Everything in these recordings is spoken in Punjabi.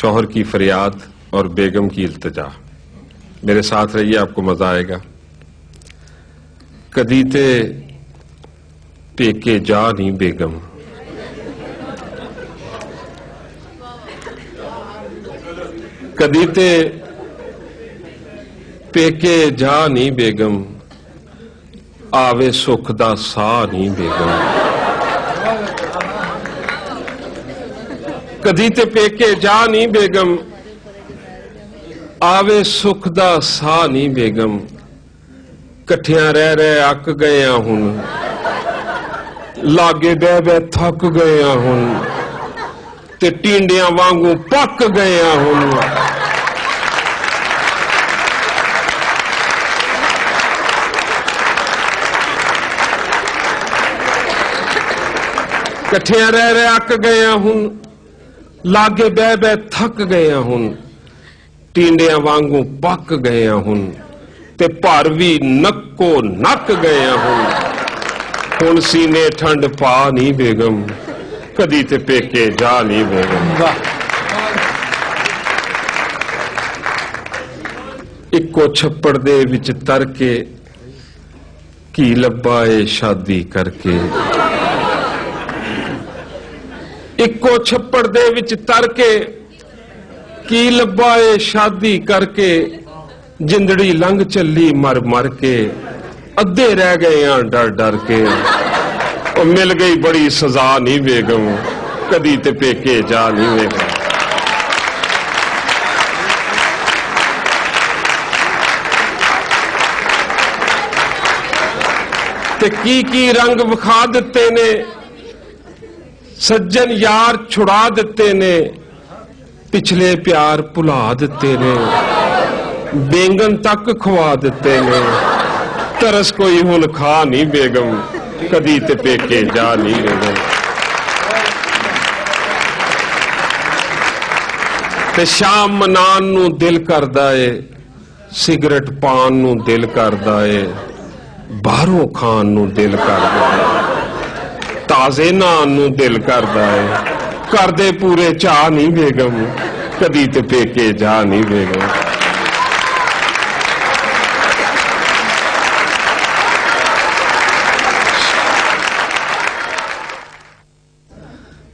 شوہر کی فریاد اور بیگم کی التجا۔ میرے ساتھ رہیے، آپ کو مزہ آئے گا۔ کدیتے پیکے جا نہیں بیگم۔ کدیتے پیکے جا نہیں بیگم۔ آوے سکھ دا سا نہیں بیگم۔ ਕਦੀ ਤੇ ਪੇਕੇ ਜਾ ਨਹੀਂ ਬੇਗਮ, ਆਵੇ ਸੁਖ ਦਾ ਸਾਹ ਨਹੀਂ ਬੇਗਮ। ਇਕੱਠਿਆਂ ਰਹਿ ਰਹਿ ਅੱਕ ਗਏ ਆ ਹੁਣ, ਲਾਗੇ ਬਹਿ ਬਹਿ ਥੱਕ ਗਏ ਆ ਹੁਣ, ਤੇ ਟੀਂਡਿਆਂ ਵਾਂਗੂ ਪੱਕ ਗਏ ਆ ਹੁਣ। ਇਕੱਠਿਆਂ ਰਹਿ ਰਹਿ ਅੱਕ ਗਏ ਆ ਹੁਣ ਲਾਗੇ ਬਹਿ ਬਹਿ ਥੱਕ ਗਏ ਹੁਣ। ਟੀਂਡਿਆਂ ਵਾਂਗੂ ਪੱਕ ਗਏ ਹੁਣ। ਤੇ ਭਰ ਵੀ ਨੱਕੋ ਨੱਕ ਗਏ ਹੁਣ। ਹੁਣ ਸੀਨੇ ਠੰਡ ਪਾ ਨਹੀਂ ਬੇਗਮ। ਕਦੀ ਤੇ ਪੇਕੇ ਜਾ ਨਹੀਂ ਬੇਗਮ। ਇੱਕੋ ਛੱਪੜ ਦੇ ਵਿੱਚ ਤਰ ਕੇ ਕੀ ਲੱਭਾ ਏ ਸ਼ਾਦੀ ਕਰਕੇ? ਇੱਕੋ ਛੱਪੜ ਦੇ ਵਿੱਚ ਤਰ ਕੇ ਕੀ ਲੱਭਾ ਏ ਸ਼ਾਦੀ ਕਰਕੇ, ਜਿੰਦੜੀ ਲੰਘ ਚੱਲੀ ਮਰ ਮਰ ਕੇ, ਅੱਧੇ ਰਹਿ ਗਏ ਆ ਡਰ ਡਰ ਕੇ। ਉਹ ਮਿਲ ਗਈ ਬੜੀ ਸਜ਼ਾ ਨਹੀਂ ਬੇਗਮ ਕਦੀ ਤੇ ਪੇਕੇ ਜਾ ਨਹੀਂ ਬੇਗਮ ਤੇ ਕੀ ਕੀ ਰੰਗ ਵਿਖਾ ਦਿੱਤੇ ਨੇ? ਸੱਜਣ ਯਾਰ ਛੁੜਾ ਦਿੱਤੇ ਨੇ, ਪਿਛਲੇ ਪਿਆਰ ਭੁਲਾ ਦਿੱਤੇ ਨੇ ਬੇਂਗਨ ਤੱਕ ਖਵਾ ਦਿੱਤੇ ਨੇ। ਤਰਸ ਕੋਈ ਹੁਣ ਖਾ ਨਹੀਂ ਬੇਗਮ, ਕਦੀ ਤੇ ਪੇਕੇ ਜਾ ਨਹੀਂ ਬੇਗਮ ਤੇ ਸ਼ਾਮ ਮਨਾਨ ਨੂੰ ਦਿਲ ਕਰਦਾ ਏ, ਸਿਗਰਟ ਪਾਨ ਨੂੰ ਦਿਲ ਕਰਦਾ ਏ, ਬਾਹਰੋਂ ਖਾਣ ਨੂੰ ਦਿਲ ਕਰਦਾ ਏ। ਤਾਜ਼ੇ ਨਾਨ ਨੂੰ ਦਿਲ ਕਰਦਾ ਏ। ਕਰਦੇ ਪੂਰੇ ਚਾਹ ਨਹੀਂ ਬੇਗਮ ਕਦੀ ਤੇ ਪੇਕੇ ਜਾ ਨਹੀਂ ਬੇਗਮ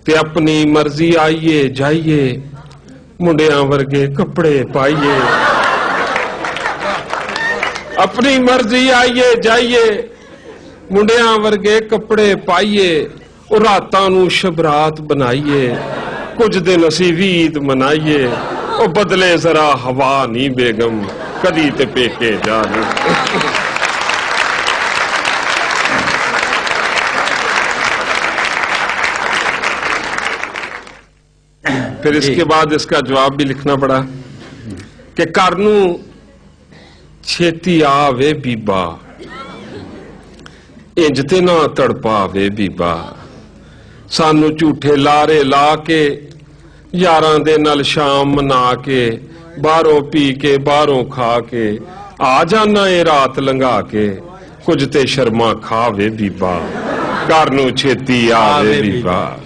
ਤੇ ਆਪਣੀ ਮਰਜ਼ੀ ਆਈਏ, ਜਾਈਏ। ਮੁੰਡਿਆਂ ਵਰਗੇ ਕੱਪੜੇ ਪਾਈਏ। ਆਪਣੀ ਮਰਜ਼ੀ ਆਈਏ, ਜਾਈਏ। ਮੁੰਡਿਆਂ ਵਰਗੇ ਕੱਪੜੇ ਪਾਈਏ ਉਹ ਰਾਤਾਂ ਨੂੰ ਸ਼ਬਰਾਤ ਬਣਾਈਏ ਕੁਝ ਦਿਨ ਅਸੀਂ ਵੀ ਈਦ ਮਨਾਈਏ ਉਹ ਬਦਲੇ ਜ਼ਰਾ ਹਵਾ ਨਹੀਂ ਬੇਗਮ ਕਦੀ ਤੇ ਪੇਕੇ ਜਾ ਨਹੀਂ फिर इसके बाद इसका जवाब भी लिखना पड़ा कि घर ਨੂੰ ਛੇਤੀ ਆਵੇ ਬੀਬਾ ਇੰਜ ਤੇ ਨਾ ਤੜਪਾਵੇ ਬੀਬਾ। ਸਾਨੂੰ ਝੂਠੇ ਲਾਰੇ ਲਾ ਕੇ ਯਾਰਾਂ ਦੇ ਨਾਲ ਸ਼ਾਮ ਮਨਾ ਕੇ ਬਾਹਰੋਂ ਪੀ ਕੇ ਬਾਹਰੋਂ ਖਾ ਕੇ ਆ ਜਾਣਾ ਏ ਰਾਤ ਲੰਘਾ ਕੇ ਕੁਝ ਤੇ ਸ਼ਰਮਾ ਖਾਵੇ ਬੀਬਾ। ਘਰ ਨੂੰ ਛੇਤੀ ਆਵੇ ਬੀਬਾ।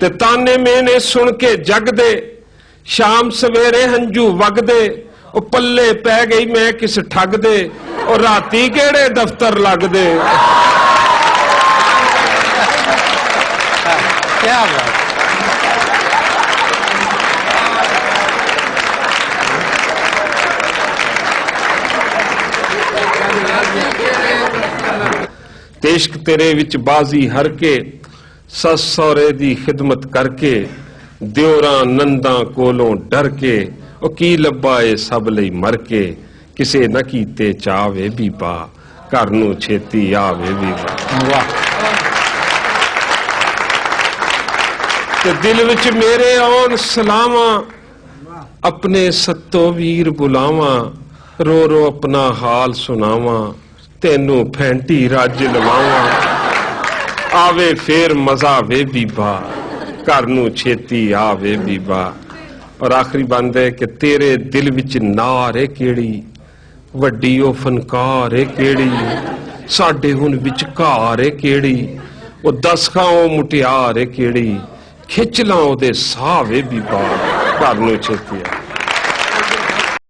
ਤੇ ਤਾਨੇ ਮੇਨੇ ਸੁਣ ਕੇ ਜਗਦੇ ਸ਼ਾਮ ਸਵੇਰੇ ਹੰਝੂ ਵਗਦੇ ਉਹ ਪੱਲੇ ਪੈ ਗਈ ਮੈਂ ਕਿਸ ਠੱਗ ਦੇ ਉਹ ਰਾਤੀ ਕਿਹੜੇ ਦਫ਼ਤਰ ਲੱਗਦੇ? ਕੀ ਤੇਸ਼ਕ ਤੇਰੇ ਵਿੱਚ ਬਾਜ਼ੀ ਹਰ ਕੇ ਸੱਸ ਸਹੁਰੇ ਦੀ ਖਿਦਮਤ ਕਰਕੇ ਦਿਉਰਾ ਨੰਦਾ ਕੋਲੋਂ ਡਰ ਕੇ ਉਹ ਕੀ ਲੱਭਾ ਏ ਸਭ ਲਈ ਮਰ ਕੇ? ਕਿਸੇ ਨਾ ਕੀਤੇ ਚਾਵੇ ਬੀਬਾ ਘਰ ਨੂੰ ਛੇਤੀ ਆਵੇ ਬੀਬਾ वाह ਤੇ ਦਿਲ ਵਿੱਚ ਮੇਰੇ ਆਉਣ ਸਲਾਵਾਂ ਆਪਣੇ ਸੱਤੋ ਵੀਰ ਬੁਲਾਵਾਂ ਰੋ ਰੋ ਆਪਣਾ ਹਾਲ ਸੁਣਾਵਾਂ ਤੈਨੂੰ ਫੈਂਟੀ ਰੱਜ ਲਵਾਵਾਂ। ਆਵੇ ਫੇਰ ਮਜ਼ਾ ਵੇ ਬੀਬਾ ਘਰ ਨੂੰ ਛੇਤੀ ਆਵੇ ਬੀਬਾ ਔਰ ਆਖਰੀ ਬੰਦ ਹੈ ਕਿ ਤੇਰੇ ਦਿਲ ਵਿੱਚ ਨਾਰ ਏ ਕਿਹੜੀ? ਵੱਡੀ ਉਹ ਫਨਕਾਰ ਏ ਕਿਹੜੀ? ਸਾਡੇ ਹੁਣ ਵਿਚਕਾਰ ਏ ਕਿਹੜੀ? ਉਹ ਦਸ ਖਾਂ ਮੁਟਿਆਰ ਏ ਕਿਹੜੀ? ਖਿੱਚ ਲਾਂ ਉਹਦੇ ਸਾਹ ਵੇ ਬੀਬਾ ਘਰ ਨੂੰ ਛੇਤੀ